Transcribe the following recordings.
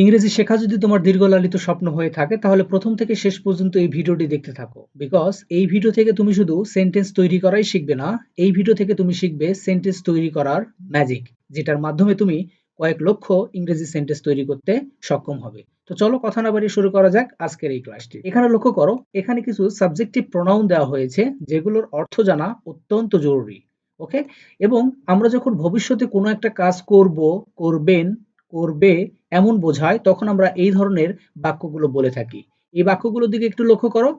ইংরেজি শেখা যদি তোমার দীর্ঘলালিত স্বপ্ন হয়ে থাকে, তাহলে প্রথম থেকে শেষ পর্যন্ত এই ভিডিওটি দেখতে থাকো। বিকজ এই ভিডিও থেকে তুমি শুধু সেন্টেন্স তৈরি করাই শিখবে না, এই ভিডিও থেকে তুমি শিখবে সেন্টেন্স তৈরি করার ম্যাজিক যেটার মাধ্যমে তুমি কয়েক লক্ষ ইংরেজি সেন্টেন্স তৈরি করতে সক্ষম হবে। তো চলো কথা না বাড়িয়ে শুরু করা যাক আজকের এই ক্লাসটি এখানে লক্ষ্য করো, এখানে কিছু সাবজেক্টিভ প্রোনাউন দেওয়া হয়েছে, যেগুলোর অর্থ জানা অত্যন্ত জরুরি। ওকে এবং আমরা যখন ভবিষ্যতে কোনো একটা কাজ করব, করবেন করবে এমন বোঝায়, তখন আমরা এই ধরনের বাক্যগুলো বলে থাকি। এই বাক্যগুলোর দিকে একটু লক্ষ্য করো।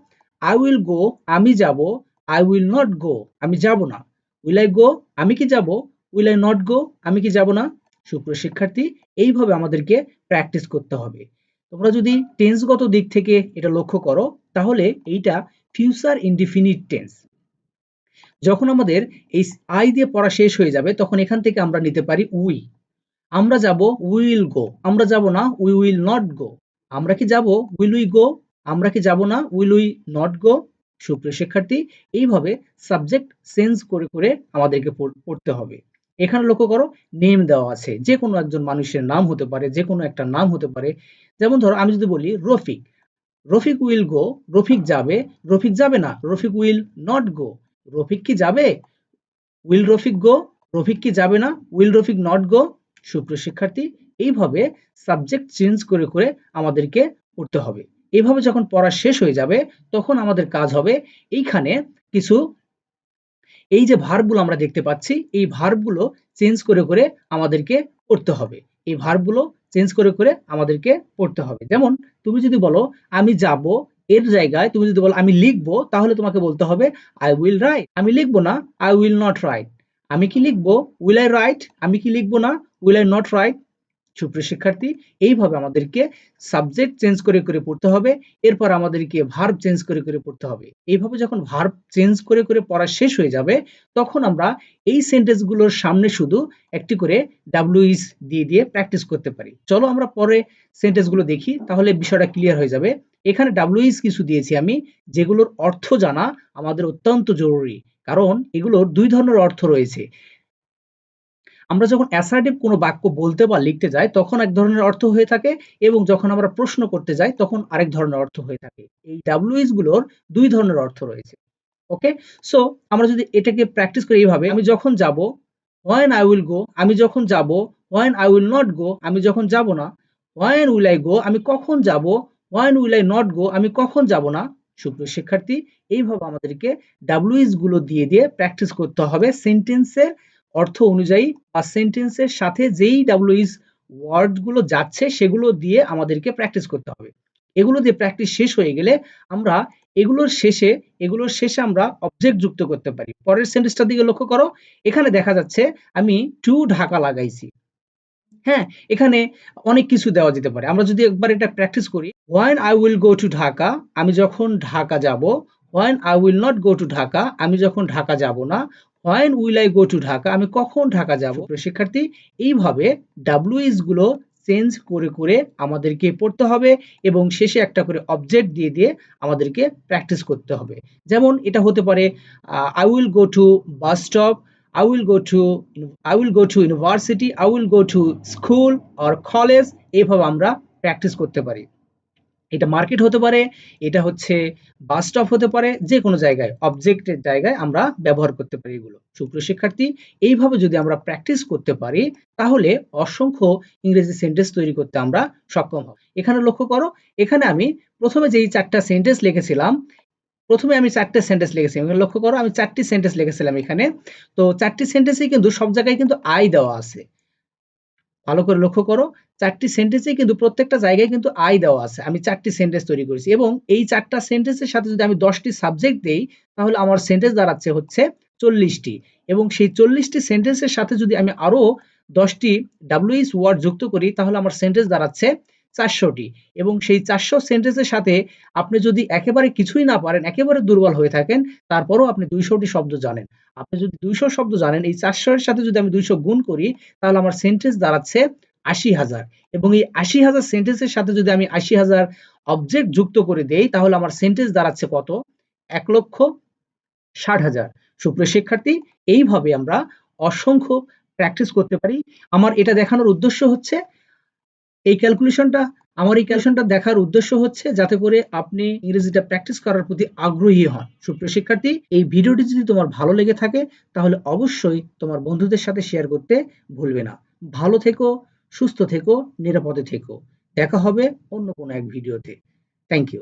আই উইল গো আমি যাব আই উইল নট গো আমি যাব না। উইল আই গো আমি কি যাব? উইল আই নট গো আমি কি যাব না? সুপ্রিয় শিক্ষার্থী, এইভাবে আমাদেরকে প্র্যাকটিস করতে হবে। তোমরা যদি টেন্সগত দিক থেকে এটা লক্ষ্য করো, তাহলে এইটা ফিউচার ইনডিফিনিট টেন্স যখন আমাদের এই আই দিয়ে পড়া শেষ হয়ে যাবে, তখন এখান থেকে আমরা নিতে পারি উই আমরা যাব উইল গো। আমরা যাব না উই উইল নট গো। আমরা কি যাব? Will we go? আমরা কি যাব না উইল উই নট গো? সুপ্রিয় শিক্ষার্থী, এইভাবে সাবজেক্ট চেঞ্জ করে করে আমাদেরকে পড়তে হবে। এখানে লক্ষ্য করো, নেম দেওয়া আছে। যে কোনো একজন মানুষের নাম হতে পারে যে কোনো একটা নাম হতে পারে। যেমন ধরো, আমি যদি বলি রফিক রফিক উইল গো, রফিক যাবে রফিক যাবে না, Rafiq will not go. Rafiq কি যাবে? উইল রফিক গো, রফিক কি যাবে না? Will Rafiq not go. সুপ্রিয় শিক্ষার্থী, এইভাবে সাবজেক্ট চেঞ্জ করে করে আমাদেরকে পড়তে হবে। এভাবে যখন পড়া শেষ হয়ে যাবে, তখন আমাদের কাজ হবে এইখানে কিছু, এই যে ভার্বগুলো আমরা দেখতে পাচ্ছি, এই ভার্বগুলো চেঞ্জ করে করে আমাদেরকে পড়তে হবে। এই ভার্বগুলো চেঞ্জ করে করে আমাদেরকে পড়তে হবে। যেমন, তুমি যদি বলো, আমি যাব এর জায়গায়, তুমি যদি বলো, আমি লিখব, তাহলে তোমাকে বলতে হবে আই উইল রাইট আমি লিখব না আই উইল নট রাইট আমি কি লিখব? উইল আই রাইট আমি কি লিখব না? উইল আই নট রাইট সুপ্রিয় শিক্ষার্থী, এইভাবে আমাদেরকে সাবজেক্ট চেঞ্জ করে করে পড়তে হবে, এরপর আমাদেরকে ভার্ব চেঞ্জ করে করে পড়তে হবে। এইভাবে যখন ভার্ব চেঞ্জ করে করে পড়া শেষ হয়ে যাবে, তখন আমরা এই সেন্টেন্সগুলোর সামনে শুধু একটি করে ডাব্লিউইস দিয়ে দিয়ে প্র্যাকটিস করতে পারি। চলো আমরা পরে সেন্টেন্সগুলো দেখি, তাহলে বিষয়টা ক্লিয়ার হয়ে যাবে। এখানে ডাব্লিউইস কিছু দিয়েছি আমি, যেগুলোর অর্থ জানা আমাদের অত্যন্ত জরুরি। কারণ এগুলোর দুই ধরনের অর্থ রয়েছে। আমরা যখন অ্যাসার্টিভ কোনো বাক্য বলতে বা লিখতে যাই, তখন এক ধরনের অর্থ হয়ে থাকে এবং যখন আমরা প্রশ্ন করতে যাই, তখন আরেক ধরনের অর্থ হয়ে থাকে। এই ডাব্লিউএসগুলোর দুই ধরনের অর্থ রয়েছে। ওকে সো আমরা যদি এটাকে প্র্যাকটিস করি এইভাবে, আমি যখন যাব হোয়েন আই উইল গো আমি যখন যাব when I will not go আমি যখন যাব না হোয়েন উইল আই গো আমি কখন যাব when will I not go আমি কখন যাব না, সুপ্রিয় শিক্ষার্থী, এইভাবে আমাদেরকে ডাব্লিউএসগুলো দিয়ে দিয়ে প্র্যাকটিস করতে হবে সেন্টেন্সের অর্থ অনুযায়ী বা সেন্টেন্সের সাথে যেই ডাব্লিউইস ওয়ার্ডগুলো যাচ্ছে সেগুলো দিয়ে আমাদেরকে প্র্যাকটিস করতে হবে। এগুলো দিয়ে প্র্যাকটিস শেষ হয়ে গেলে আমরা এগুলোর শেষে এগুলোর শেষে আমরা অবজেক্ট যুক্ত করতে পারি। পরের সেন্টেন্সটার দিকে লক্ষ্য করো, এখানে দেখা যাচ্ছে আমি টু ঢাকা লাগাইছি। হ্যাঁ এখানে অনেক কিছু দেওয়া যেতে পারে। আমরা যদি একবার এটা প্র্যাকটিস করি when I will go to Dhaka আমি যখন ঢাকা যাব when I will not go to Dhaka আমি যখন ঢাকা যাব না when will I go to Dhaka আমি কখন ঢাকা যাব? শিক্ষার্থী এইভাবে ডাব্লিউএসগুলো চেঞ্জ করে করে আমাদেরকে পড়তে হবে এবং শেষে একটা করে অবজেক্ট দিয়ে দিয়ে আমাদেরকে প্র্যাকটিস করতে হবে। যেমন এটা হতে পারে I will go to bus stop I will go to I will go to university I will go to school R college এইভাবে আমরা প্র্যাকটিস করতে পারি। এটা মার্কেট হতে পারে, এটা হচ্ছে বাস স্টপ হতে পারে যে কোনো জায়গায় অবজেক্টের জায়গায় আমরা ব্যবহার করতে পারি এগুলো। সুপ্রিয় শিক্ষার্থী, এইভাবে যদি আমরা প্র্যাকটিস করতে পারি, তাহলে অসংখ্য ইংরেজি সেন্টেন্স তৈরি করতে আমরা সক্ষম হব। এখানে লক্ষ্য করো, এখানে আমি প্রথমে যেই চারটা সেন্টেন্স লিখেছিলাম, প্রথমে আমি চারটে সেন্টেন্স লিখেছিলাম। লক্ষ্য করো, আমি চারটি সেন্টেন্স লিখেছিলাম এখানে। তো চারটি সেন্টেন্সে কিন্তু সব জায়গায় কিন্তু আই দেওয়া আছে। ভালো করে লক্ষ্য করো, চারটি সেন্টেন্সে কিন্তু প্রত্যেকটা জায়গায় কিন্তু আই দেওয়া আছে। আমি চারটি সেন্টেন্স তৈরি করেছি এবং এই চারটা সেন্টেন্সের সাথে যদি আমি দশটি সাবজেক্ট দেই, তাহলে আমার সেন্টেন্স দাঁড়াচ্ছে হচ্ছে চল্লিশটি। এবং সেই চল্লিশটি সেন্টেন্সের সাথে যদি আমি আরও দশটি ডাব্লিউএস ওয়ার্ড যুক্ত করি, তাহলে আমার সেন্টেন্স দাঁড়াচ্ছে চারশোটি। এবং সেই চারশো সেন্টেন্সের সাথে আপনি যদি একেবারে কিছুই না পারেন, একেবারে দুর্বল হয়ে থাকেন, তারপরও আপনি দুইশোটি শব্দ জানেন। আপনি যদি দুইশো শব্দ জানেন, এই চারশো এর সাথে যদি আমি দুইশো গুণ করি, তাহলে আমার সেন্টেন্স দাঁড়াচ্ছে আশি হাজার। এবং এই আশি হাজার সেন্টেন্সের সাথে যদি আমি আশি হাজার অবজেক্ট যুক্ত করে দেই, তাহলে আমার সেন্টেন্স দাঁড়াচ্ছে কত? এক লক্ষ ষাট হাজার। সুপ্রিয় শিক্ষার্থী, এইভাবে আমরা অসংখ্য প্র্যাকটিস করতে পারি। আমার এটা দেখানোর উদ্দেশ্য হচ্ছে এই ক্যালকুলেশনটা আমার এই ক্যালকুলেশনটা দেখার উদ্দেশ্য হচ্ছে যাতে করে আপনি ইংরেজিটা প্র্যাকটিস করার প্রতি আগ্রহী হন। সুপ্রিয় শিক্ষার্থী, এই ভিডিওটি যদি তোমার ভালো লেগে থাকে, তাহলে অবশ্যই তোমার বন্ধুদের সাথে শেয়ার করতে ভুলবে না। ভালো থেকো, সুস্থ থেকো, নিরাপদে থেকো। দেখা হবে অন্য কোনো এক ভিডিওতে। Thank you